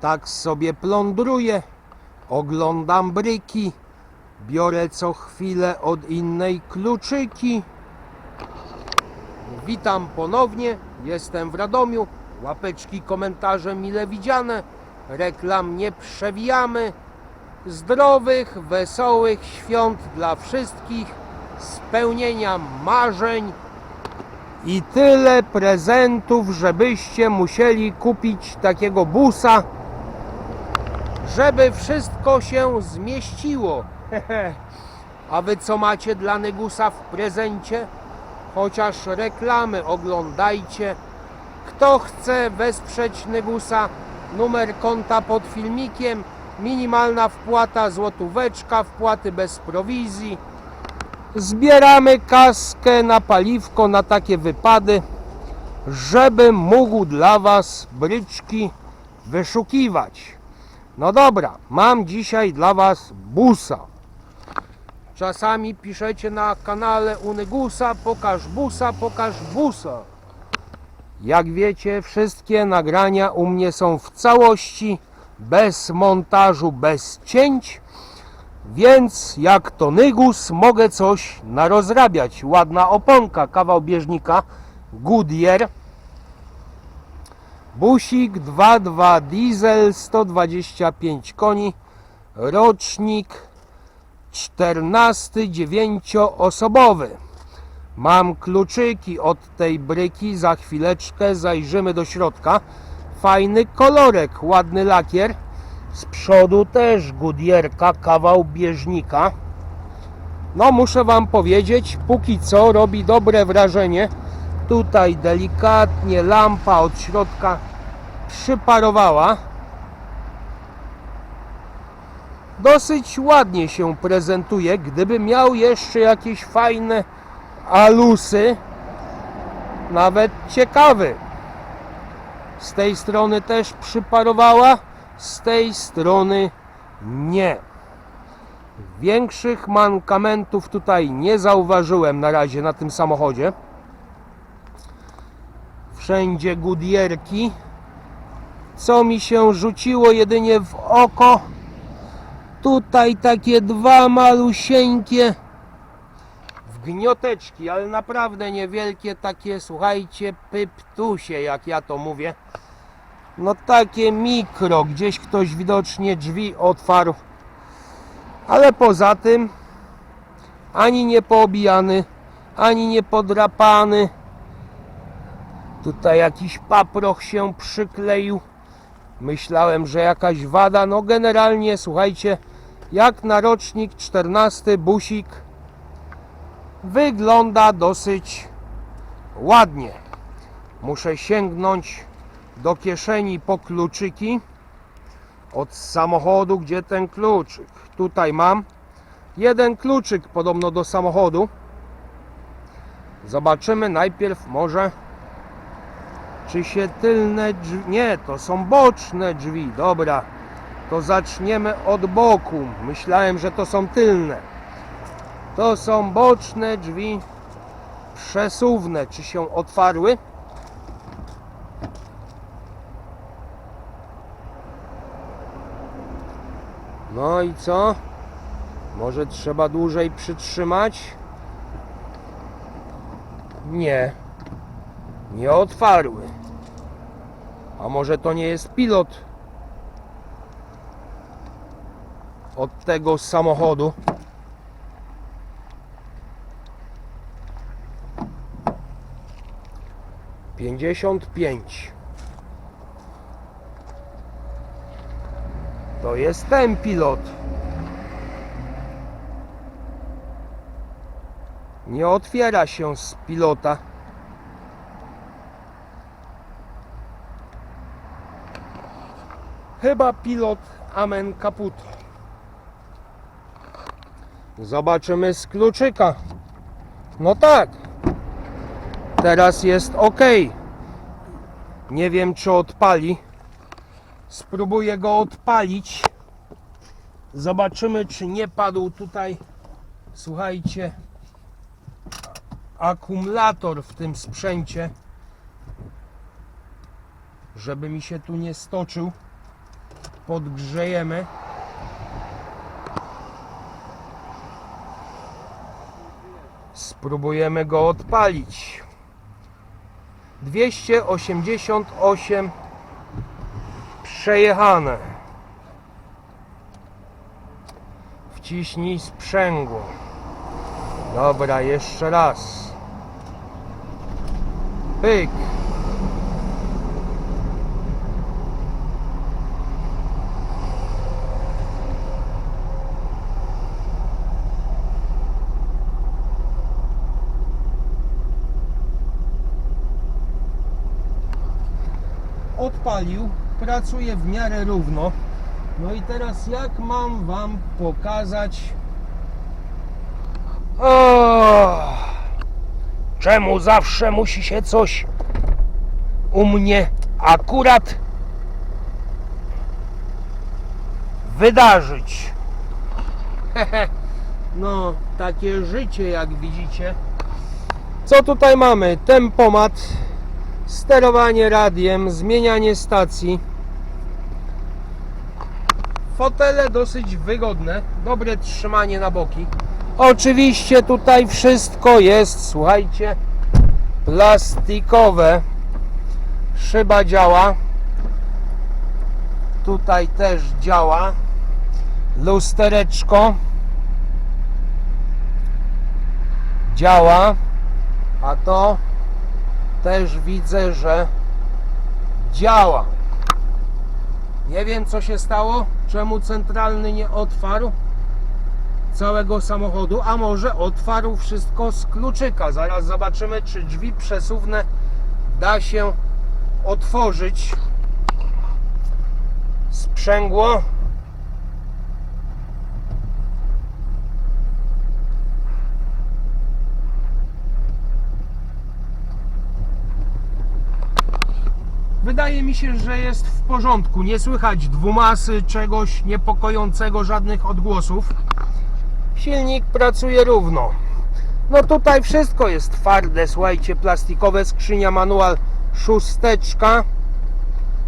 Tak sobie plądruję, oglądam bryki, biorę co chwilę od innej kluczyki. Witam ponownie, jestem w Radomiu. Łapeczki, komentarze mile widziane. Reklam nie przewijamy. Zdrowych, wesołych świąt dla wszystkich, spełnienia marzeń i tyle prezentów, żebyście musieli kupić takiego busa, żeby wszystko się zmieściło. A wy co macie dla Negusa w prezencie? Chociaż reklamy oglądajcie. Kto chce wesprzeć Negusa, numer konta pod filmikiem, minimalna wpłata złotóweczka, wpłaty bez prowizji. Zbieramy kaskę na paliwko na takie wypady, żeby mógł dla Was bryczki wyszukiwać. No dobra, mam dzisiaj dla Was busa. Czasami piszecie na kanale Unygusa, pokaż busa, pokaż busa. Jak wiecie, wszystkie nagrania u mnie są w całości, bez montażu, bez cięć. Więc jak to Nygus, mogę coś narozrabiać. Ładna oponka, kawał bieżnika Goodyear. Busik 2.2 diesel 125 koni. Rocznik 14 dziewięcioosobowy. Mam kluczyki od tej bryki, za chwileczkę zajrzymy do środka. Fajny kolorek, ładny lakier. Z przodu też Goodyearka, kawał bieżnika. No muszę Wam powiedzieć, póki co robi dobre wrażenie. Tutaj delikatnie lampa od środka przyparowała. Dosyć ładnie się prezentuje. Gdyby miał jeszcze jakieś fajne alusy, nawet ciekawy. Z tej strony też przyparowała, z tej strony nie. Większych mankamentów tutaj nie zauważyłem na razie na tym samochodzie. Wszędzie Goodyearki. Co mi się rzuciło jedynie w oko, tutaj takie dwa malusieńkie wgnioteczki, ale naprawdę niewielkie takie, słuchajcie, pyptusie, jak ja to mówię. No takie mikro, gdzieś ktoś widocznie drzwi otwarł. Ale poza tym ani nie poobijany, ani nie podrapany. Tutaj jakiś paproch się przykleił. Myślałem, że jakaś wada. No generalnie, słuchajcie, jak na rocznik 14 busik wygląda dosyć ładnie. Muszę sięgnąć do kieszeni po kluczyki od samochodu, gdzie ten kluczyk. Tutaj mam jeden kluczyk podobno do samochodu. Zobaczymy najpierw może czy się tylne drzwi... Nie, to są boczne drzwi. Dobra, to zaczniemy od boku. Myślałem, że to są tylne. To są boczne drzwi przesuwne. Czy się otwarły? No i co? Może trzeba dłużej przytrzymać? Nie. Nie otwarły. A może to nie jest pilot od tego samochodu? Pięćdziesiąt pięć. To jest ten pilot. Nie otwiera się z pilota. Chyba pilot Amen Kaput. Zobaczymy z kluczyka. No tak. Teraz jest ok. Nie wiem czy odpali. Spróbuję go odpalić. Zobaczymy czy nie padł tutaj. Słuchajcie. Akumulator w tym sprzęcie. Żeby mi się tu nie stoczył. Podgrzejemy. Spróbujemy go odpalić. 288 przejechane. Wciśnij sprzęgło. Dobra, jeszcze raz. Pyk. Odpalił, pracuje w miarę równo. No i teraz jak mam wam pokazać o, czemu zawsze musi się coś u mnie akurat wydarzyć? no, takie życie jak widzicie. Co tutaj mamy? Tempomat, sterowanie radiem, zmienianie stacji. Fotele dosyć wygodne, dobre trzymanie na boki. Oczywiście tutaj wszystko jest, słuchajcie, plastikowe. Szyba działa. Tutaj też działa. Lustereczko działa. A to też widzę, że działa. Nie wiem co się stało, czemu centralny nie otwarł całego samochodu, a może otwarł wszystko z kluczyka. Zaraz zobaczymy, czy drzwi przesuwne da się otworzyć. Sprzęgło. Wydaje mi się, że jest w porządku. Nie słychać dwumasy, czegoś niepokojącego, żadnych odgłosów. Silnik pracuje równo. No tutaj wszystko jest twarde, słuchajcie, plastikowe, skrzynia manual, szósteczka.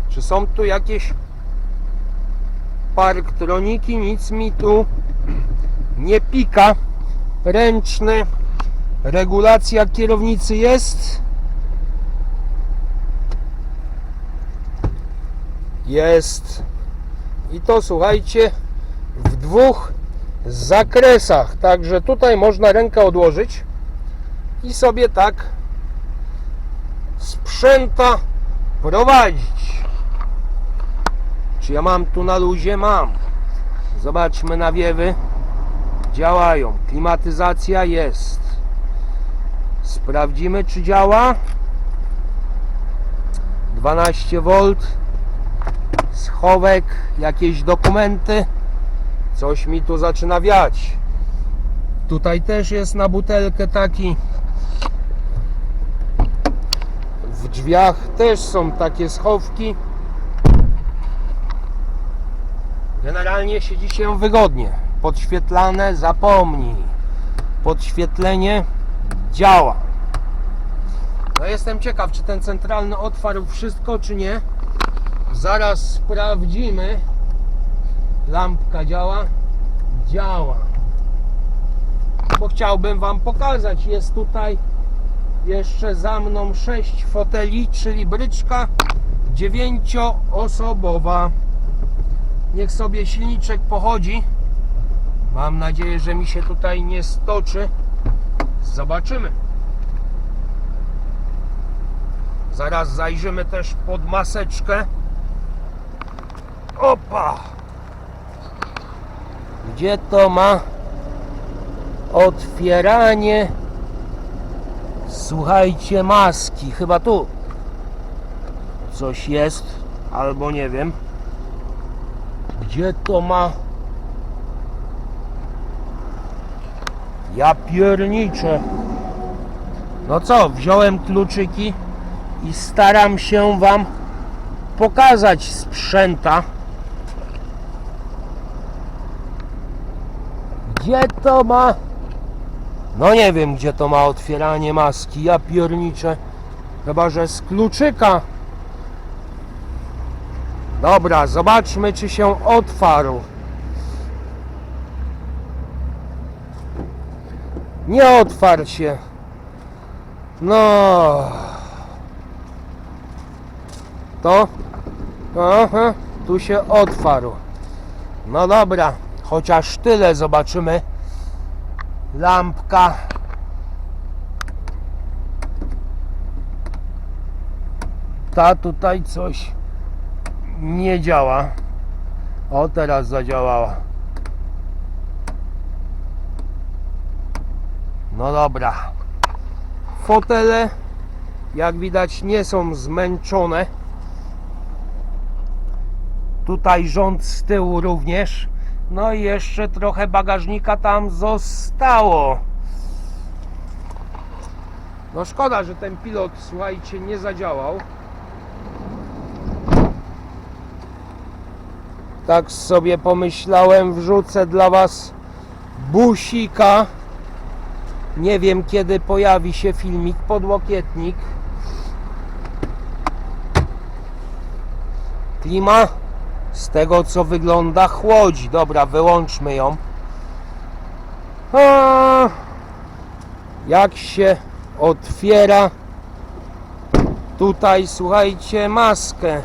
Czy są tu jakieś parktroniki? Nic mi tu nie pika. Ręczny, regulacja kierownicy jest. Jest. I to słuchajcie, w dwóch zakresach. Także tutaj można rękę odłożyć i sobie tak sprzęta prowadzić. Czy ja mam tu na luzie? Mam. Zobaczmy nawiewy. Działają. Klimatyzacja jest. Sprawdzimy czy działa. 12 V. Schowek, jakieś dokumenty. Coś mi tu zaczyna wiać. Tutaj też jest na butelkę taki. W drzwiach też są takie schowki. Generalnie siedzi się wygodnie. Podświetlane, zapomnij. Podświetlenie działa. No jestem ciekaw, czy ten centralny otwarł wszystko, czy nie. Zaraz sprawdzimy. Lampka działa? Działa. Bo chciałbym Wam pokazać. Jest tutaj jeszcze za mną 6 foteli, czyli bryczka dziewięcioosobowa. Niech sobie silniczek pochodzi. Mam nadzieję, że mi się tutaj nie stoczy. Zobaczymy. Zaraz zajrzymy też pod maseczkę. Opa! Gdzie to ma otwieranie? Słuchajcie, maski. Chyba tu coś jest, albo nie wiem. Gdzie to ma? Ja pierniczę. No co, wziąłem kluczyki i staram się Wam pokazać sprzęta. Gdzie to ma? No nie wiem, gdzie to ma otwieranie maski. Ja pierniczę. Chyba, że z kluczyka. Dobra, zobaczmy czy się otwarł. Nie otwarł się. No. To? Aha, tu się otwarł. No dobra, chociaż tyle zobaczymy. Lampka. Ta tutaj coś nie działa. O, teraz zadziałała. No dobra. Fotele, jak widać, nie są zmęczone. Tutaj rząd z tyłu również. No i jeszcze trochę bagażnika tam zostało. No szkoda, że ten pilot, słuchajcie, nie zadziałał. Tak sobie pomyślałem, wrzucę dla Was busika. Nie wiem kiedy pojawi się filmik podłokietnik. Klima z tego co wygląda chłodzi. Dobra, wyłączmy ją. A, jak się otwiera tutaj słuchajcie maskę.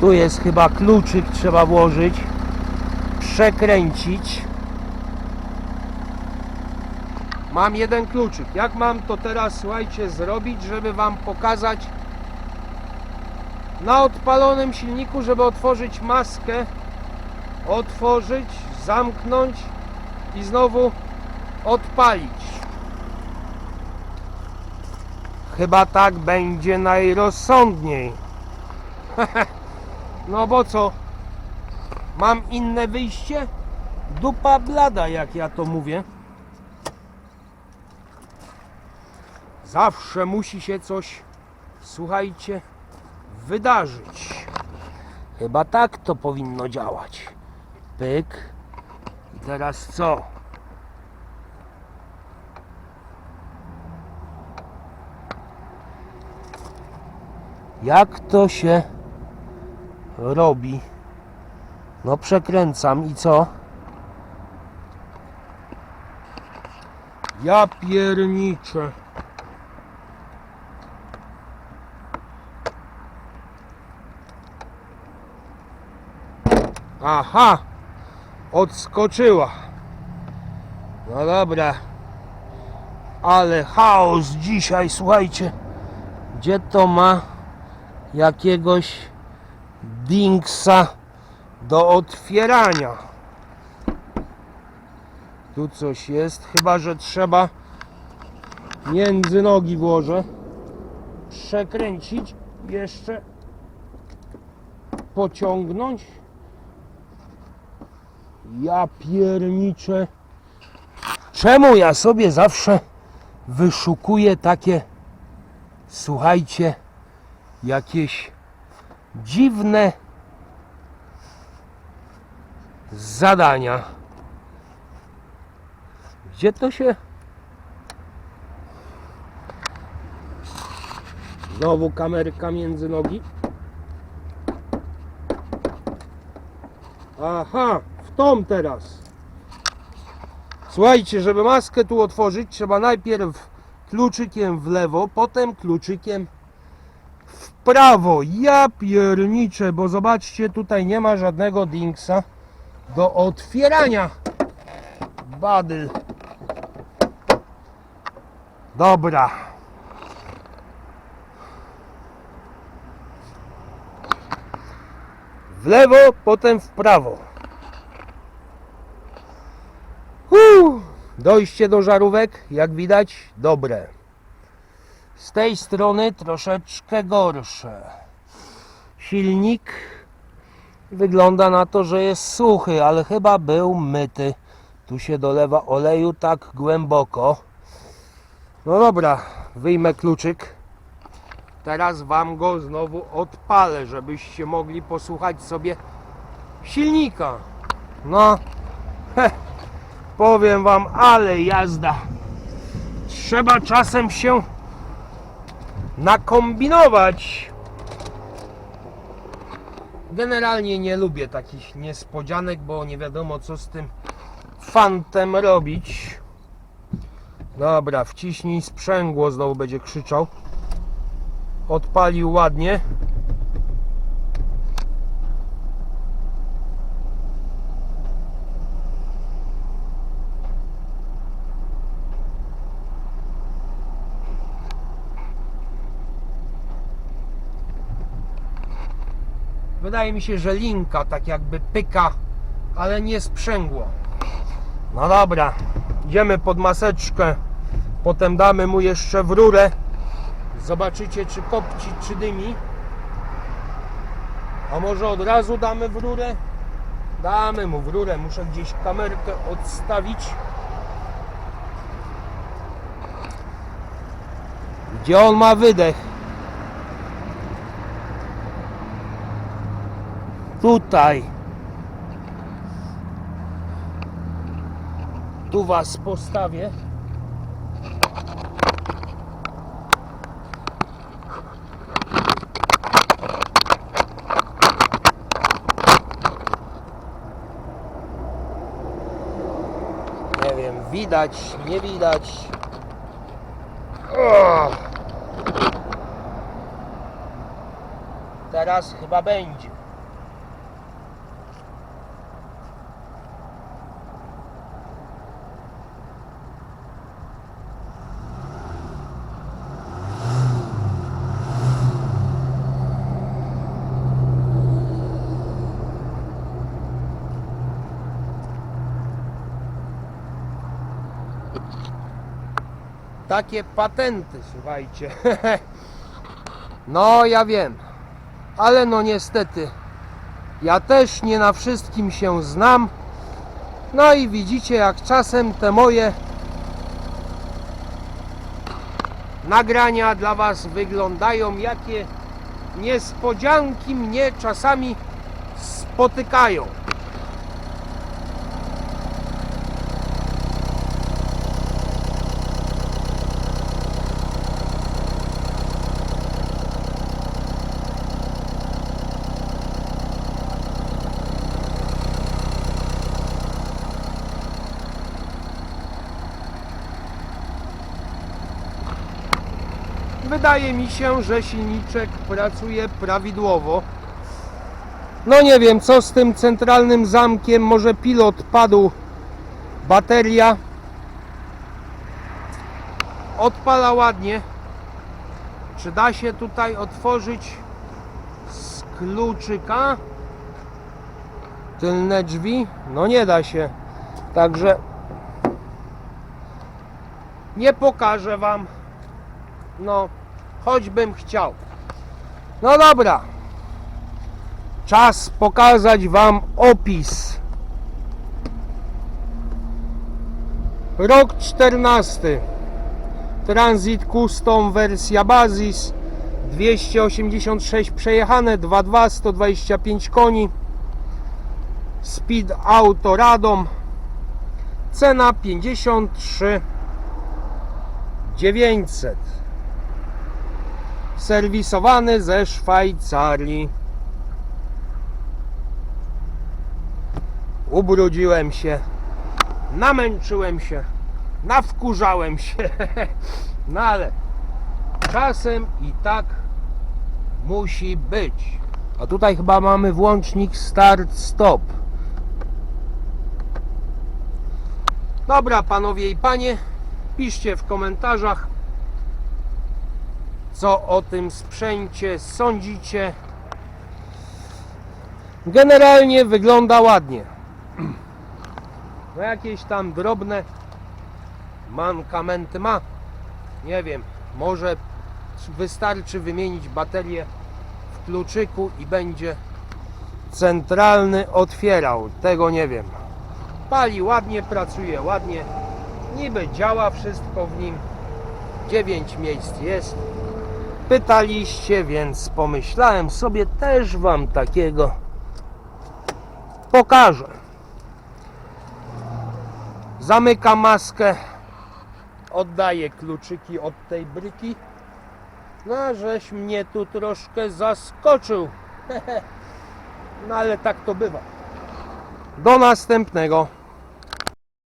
Tu jest chyba kluczyk trzeba włożyć przekręcić. Mam jeden kluczyk. Jak mam to teraz, słuchajcie, zrobić, żeby Wam pokazać na odpalonym silniku, żeby otworzyć maskę, otworzyć, zamknąć i znowu odpalić. Chyba tak będzie najrozsądniej. no bo co? Mam inne wyjście? Dupa blada, jak ja to mówię. Zawsze musi się coś, słuchajcie, wydarzyć. Chyba tak to powinno działać. Pyk. I teraz co? Jak to się robi? No przekręcam i co? Ja pierniczę. Aha! Odskoczyła. No dobra. Ale chaos dzisiaj, słuchajcie. Gdzie to ma jakiegoś dingsa do otwierania? Tu coś jest, chyba że trzeba między nogi włożę. Przekręcić, jeszcze pociągnąć. Ja pierniczę. Czemu ja sobie zawsze wyszukuję takie, słuchajcie, jakieś dziwne zadania? Gdzie to się... Znowu kamerka między nogi. Aha, tą teraz. Słuchajcie, żeby maskę tu otworzyć, trzeba najpierw kluczykiem w lewo, potem kluczykiem w prawo. Ja pierniczę, bo zobaczcie, tutaj nie ma żadnego dingsa do otwierania. Badyl. Dobra. W lewo, potem w prawo. Dojście do żarówek, jak widać, dobre. Z tej strony troszeczkę gorsze. Silnik wygląda na to, że jest suchy, ale chyba był myty. Tu się dolewa oleju tak głęboko. No dobra, wyjmę kluczyk. Teraz wam go znowu odpalę, żebyście mogli posłuchać sobie silnika. No, heh, powiem wam, ale jazda. Trzeba czasem się nakombinować. Generalnie nie lubię takich niespodzianek, bo nie wiadomo co z tym fantem robić. Dobra, wciśnij sprzęgło, znowu będzie krzyczał. Odpalił ładnie. Wydaje mi się, że linka tak jakby pyka, ale nie sprzęgło. No dobra, idziemy pod maseczkę. Potem damy mu jeszcze w rurę. Zobaczycie, czy kopci, czy dymi. A może od razu damy w rurę? Damy mu w rurę. Muszę gdzieś kamerkę odstawić. Gdzie on ma wydech? Tutaj. Tu was postawię. Nie wiem, widać, nie widać. Teraz chyba będzie. Takie patenty, słuchajcie. No, ja wiem. Ale no niestety, ja też nie na wszystkim się znam. No i widzicie, jak czasem te moje nagrania dla Was wyglądają, jakie niespodzianki mnie czasami spotykają. Wydaje mi się, że silniczek pracuje prawidłowo. No nie wiem, co z tym centralnym zamkiem. Może pilot padł. Bateria. Odpala ładnie. Czy da się tutaj otworzyć z kluczyka tylne drzwi? No nie da się. Także nie pokażę Wam. No, choćbym chciał. No dobra. Czas pokazać Wam opis. Rok 14. Transit Custom wersja Basis. 286 przejechane, 2.2, 125 koni. Speed Auto Radom. Cena 53 900 serwisowany ze Szwajcarii. Ubrudziłem się, namęczyłem się, nawkurzałem się, no ale czasem i tak musi być. A tutaj chyba mamy włącznik start-stop. Dobra, panowie i panie, piszcie w komentarzach, co o tym sprzęcie sądzicie. Generalnie wygląda ładnie. No jakieś tam drobne mankamenty ma. Nie wiem, może wystarczy wymienić baterię w kluczyku i będzie centralny otwierał. Tego nie wiem. Pali ładnie, pracuje ładnie. Niby działa wszystko w nim. 9 miejsc jest pytaliście, więc pomyślałem sobie też Wam takiego pokażę. Zamykam maskę, oddaję kluczyki od tej bryki. No, żeś mnie tu troszkę zaskoczył. No ale tak to bywa. Do następnego.